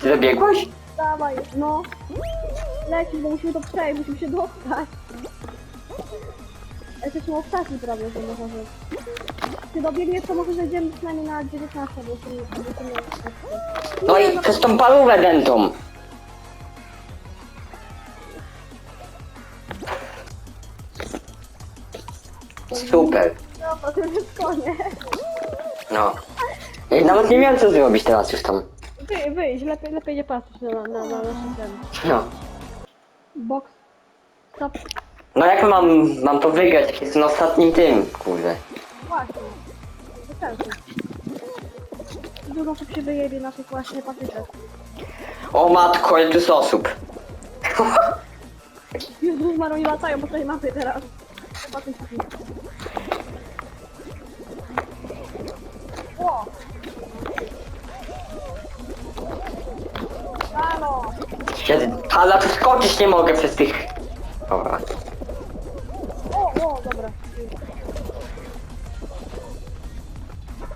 Ty dobiegłeś? Dawaj, no. Lecisz, bo musimy to przejść, musimy się dostać. Jesteśmy ostatni prawie, że można rzec. Ty dobiegniesz, to może zejdziemy przynajmniej na 19, bo jestem na 19. No i przez tą parówę dętą. Super. No, to już jest koniec. No. Nawet nie wiem co zrobić teraz już tam. Wy, wyjść, lepiej, lepiej nie patrzeć na, na, na nasze ten. No. Box. Stop. No jak mam, mam to wygrać, jak jestem ostatnim tym, kurde. Właśnie. Wystarczy. Dużo osób się wyjebie na tych właśnie patyczek. O matko, ile tu jest osób. Jezus Maru nie latają po tej mapie teraz. Patyczki. Ja, ale przeskoczyć nie mogę przez tych... Dobra. O, o, dobra.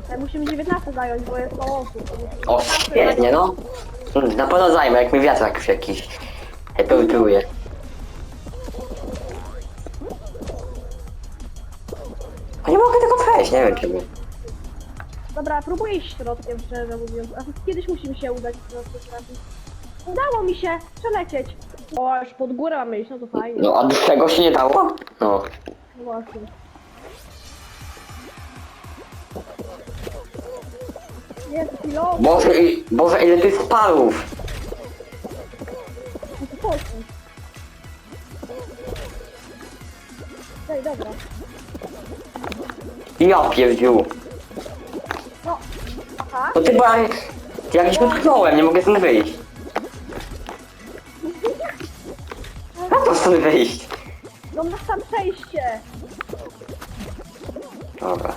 Ale musimy 19 zająć, bo jest 100 osób. O, świetnie, no. Mm, Na pewno zajmę, jak mi wiatrak jakiś pełtuje. A nie mogę tego przejść, nie wiem czemu. Dobra, próbuję iść środkiem, szczerze mówiąc. A kiedyś musi mi się udać. Udało mi się przelecieć. O, aż pod górę mamy iść, no to fajnie. No, a z tego się nie dało? No. No właśnie. Jest. Boże, i- Boże, ile tu jest parów. No to chodź. Ej, dobra. Ja pierdziu. No. Aha. No ty bo ja... Ja gdzieś utknąłem, nie mogę stąd wyjść. Stąd wyjść? No masz tam przejście. Dobra.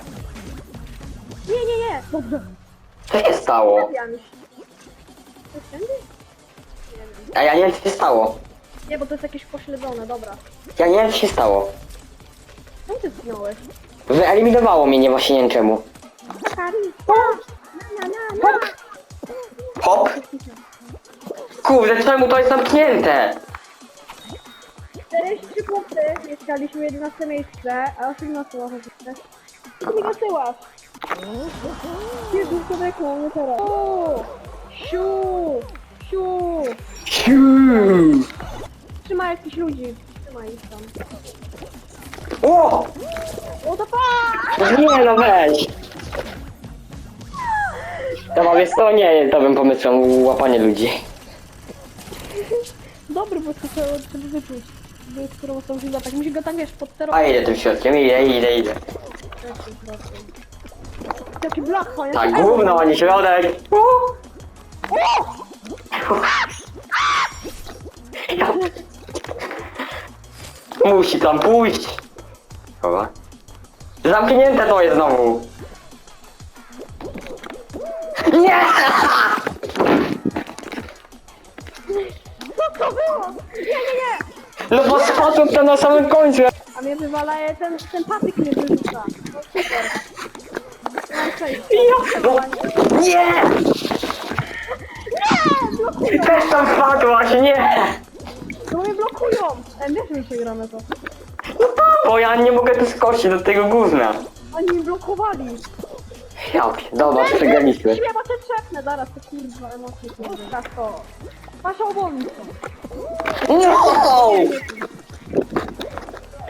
Nie, nie, nie. Dobrze. Co się stało? Trafiam już. To jest tędy? Nie wiem. A ja nie wiem co się stało. Nie, bo to jest jakieś pośledzone, dobra. Ja nie wiem co się stało. Czemu ty zginąłeś? Wyeliminowało mnie, nie właśnie nie wiem czemu. Karista! Na, na, na, na! Hop! Kurde, czemu to jest zamknięte? 43 punkty, zyskaliśmy 11 miejsce, a 18 może zyskać. Co mi nasyłasz? Jezus, człowieku, nie teraz. O! Siu! Siu! Siu. Trzymaj jakichś ludzi. Trzymaj ich tam. O! O to pa! Nie no weź! To jest to nie jest dobrym pomysłem łapanie ludzi. Dobry, bo to trzeba trzeba wyczuć. Którą są źle, tak musi go tam wiesz pod A idę tym środkiem, idę, idę, idę. Taki blok, panie. Tak, gówno, a nie środek. Ja... Musi tam pójść. Dobra. Zamknięte to jest znowu. Nie! Co to było? Nie, nie, nie! No bo spadłem tam na samym końcu. A mnie wywala ten, ten patyk mnie wyrzuca. No super. Mam przejść. Ja- No, nie! Nie! Blokują! Też tam spadłaś, nie! No mnie blokują! E, wiesz, mi się gra na to. Bo ja nie mogę tu skoczyć do tego gówna. Oni mi blokowali. Ja pier- dobra, przegraliśmy. Śmiewa cię trzepnę, zaraz te kurwa emocje. Tak to. Wasza obwolnica. No!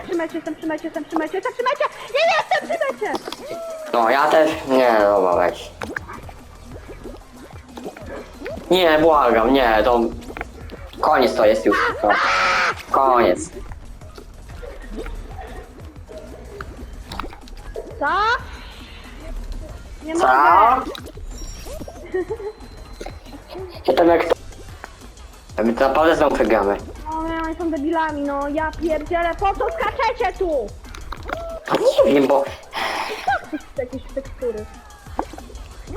Trzymajcie, jestem, trzymajcie, jestem, trzymajcie, jestem, trzymajcie! Nie jestem, trzymajcie! No ja też. Nie, dobra, weź. Nie, błagam, nie, to... Koniec to jest już. To. Koniec. Co? Nie Co? mogę! Ja tam jak to... A My to naprawdę znowu przegramy. O nie, oni są debilami, no ja pierdzielę, po co skaczecie tu? A nie wiem, bo... Jakieś tekstury?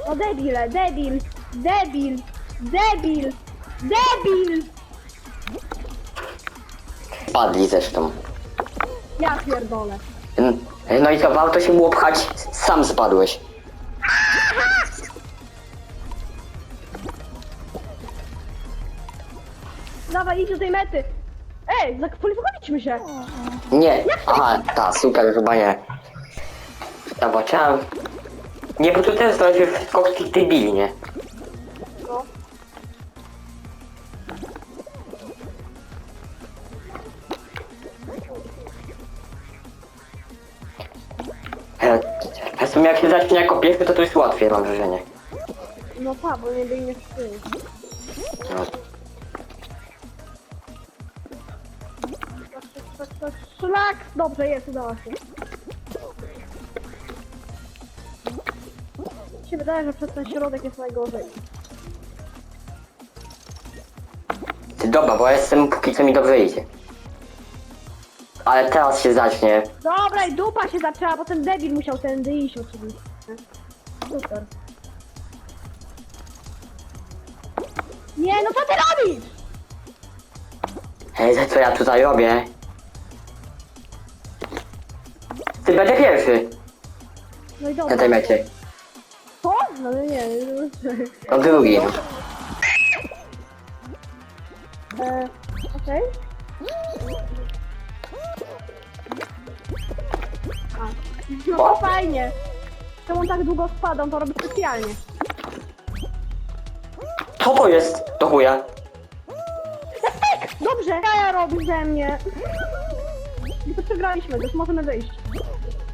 No debile, debil, debil, debil, debil! Padli zresztą. Ja pierdolę. No i to warto się było pchać, sam spadłeś. Dawaj, idź do tej mety. Ej, zakwalifikowaliśmy się. Nie. Aha, ta, super, chyba nie. Dobra, chciałem... Nie, bo tu też znaleźli wszystko tych debili, nie? No. E, W sumie jak się zacznie jako pierwszy, to to jest łatwiej, mam wrażenie. No pa, bo nie biegnie w tył. No. Szlak! Dobrze, jest, udało się. Mi się wydaje, że przez ten środek jest najgorzej. Ty, dobra, bo ja jestem póki co mi dobrze idzie. Ale teraz się zacznie. Dobra, i dupa się zaczęła, bo ten debil musiał tędy iść oczywiście. Super. Nie, no co ty robisz? Hej, za co ja tutaj robię? Będę pierwszy No i na dobra. tej mecie. Co? No nie, nie. No drugi. E, Okej. A. No O. to fajnie. Czemu on tak długo spadał, to robi specjalnie. Co to jest? Do chuja. Dobrze, ja robi ze mnie. I to przegraliśmy, już możemy wyjść.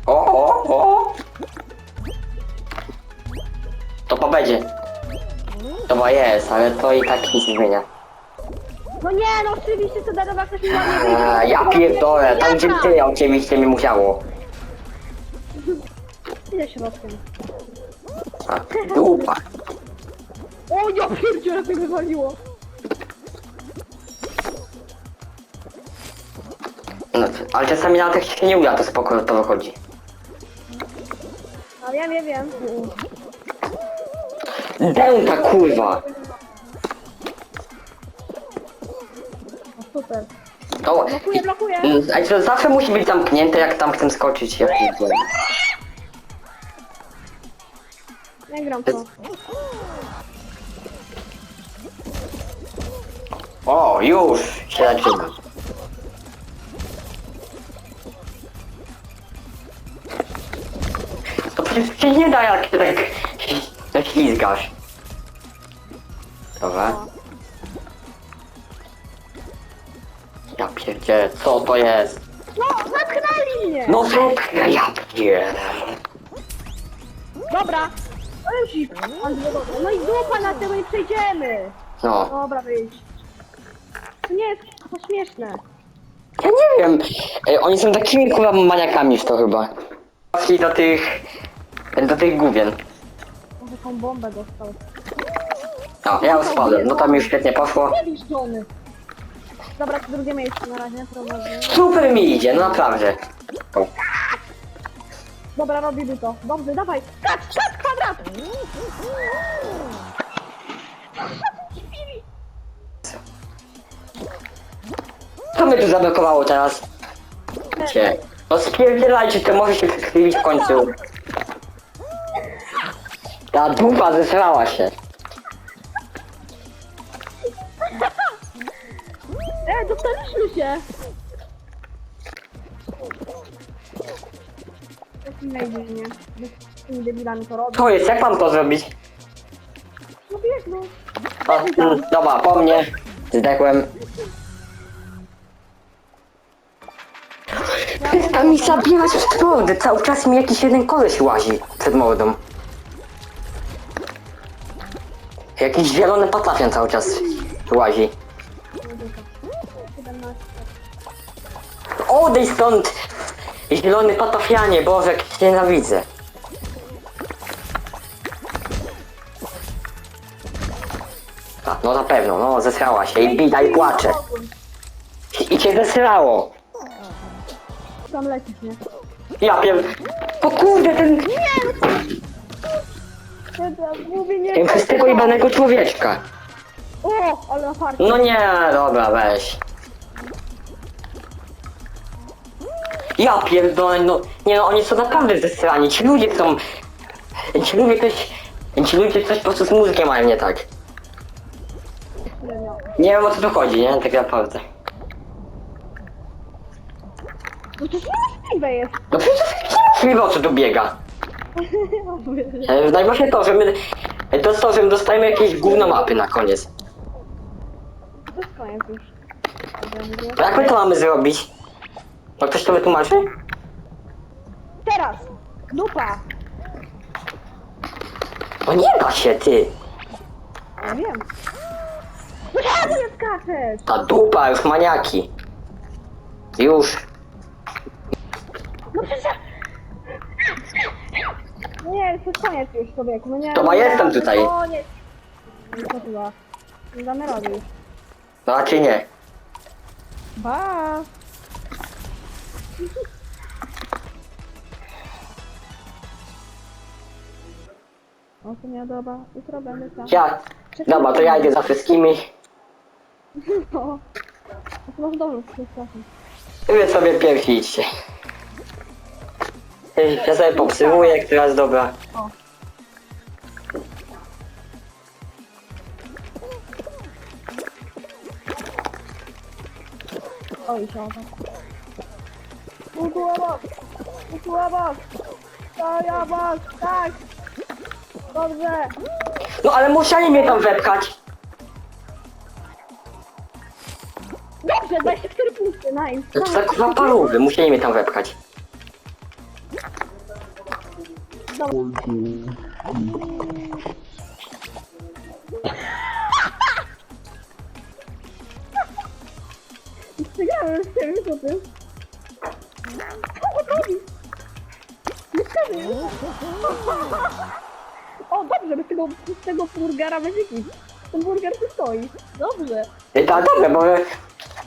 O, o, o. To pobędzie. Dobra jest, ale to i tak nic nie zmienia. No nie, no oczywiście co Dedowa ktoś mi ładnie wyjdzie. A, ja pierdolę, tam gdzie ty oczywiście mi musiało. Idę środkiem. A, dupa. O, ja pierdzielę, to wywaliło. No, ale czasami nawet jak się nie uda, to spoko, to wychodzi. A wiem, wiem, wiem. Dęta kurwa. O, super. To, Blokuję, blokuję. Mm, A to zawsze musi być zamknięte, jak tam chcę skoczyć. Ja pierdolę. Nie gram to. O, już się zaczyna. Się nie da, jak się tak ślizgasz. Dobra. Ja pierdzielę, co to jest? No, zamknęli mnie! No zepchnę, ja pierdzielę. Dobra. Ej, No i dupa na tył i przejdziemy. No, Dobra, wyjdź. To nie jest to śmieszne. ja nie wiem. Ej, oni są takimi kurwa maniakami w to chyba. Poszli do tych... do tych główien. Może tą bombę dostał. No, ja już spadłem, no tam już świetnie poszło. Nie wisz, Johnny. Dobra, to drugie miejsce na razie prowadzę. Super mi idzie, no naprawdę. O, Dobra, robimy to. Dobrze, dawaj. Skacz, skacz, kwadrat! Co mnie tu zablokowało teraz? Cię. No spierdzielajcie, to może się przykrywić w końcu. Ta dupa zesrała się. E, dostaliśmy się! Z tymi debilami to robię. Co jest, jak mam to zrobić? No wiesz, no. O, mm, dobra, po mnie. Zdechłem. Przestań mi zabierać przyrody, cały czas mi jakiś jeden koleś łazi przed mordą. Jakiś zielony patafian cały czas łazi. 17. Odejdź stąd! Zielony patafianie, Boże, jak cię nienawidzę. A, no na pewno, no zesrała się i bida i płacze. I cię zesrało. Tam lecisz, nie? Ja pier... O kurde, ten... Nie. Przez tego jebanego człowieczka. O, ale farcie. No nie, dobra, weź. Ja pierdolę, no... Nie no, oni są naprawdę zesrani. Ci ludzie są... Ci ludzie coś... Ci ludzie coś po prostu z mózgiem mają nie tak. Nie wiem o co tu chodzi, nie? Tak naprawdę. No to niemożliwe jest. No przecież nie mi o co tu biega. E, Najważniejsze to, że my... e, To jest to, że my dostajemy jakieś gówno mapy na koniec. To jest koniec już. Dobra, mówię. To jak my to mamy zrobić? No ktoś to wytłumaczy? Teraz! Dupa! No nie da się, ty. Ja wiem. No czemu nie skaczesz? Ta dupa, już maniaki. Już. No przecież... nie, to jest koniec już człowieku. No nie, To ma nie, jestem to tutaj. Koniec. No to chyba. Nie damy rady już. No a czy nie? Ba. O, to nie dobra. Jutro będę tam. Ja. Dobra, to ja idę za wszystkimi. No. To masz dobrze, straszne. Wy sobie pierwsi idźcie. Ej, Ja sobie popsyłuję, która jest dobra. O. Oj, siada. Utu obok! Utu obok! Stoi obok! Tak! Dobrze! No ale musieli mnie tam wepchać. Dobrze, 24 punkty, nice! To tak kurwa parówy, musieli mnie tam wepchać. Przegrałem już nie wiem co ty. Co robi? Nie serio. O, dobrze, bez tego, bez tego burgera będzie hit. Ten burger tu stoi. Dobrze. Ej, tak, dobra, bo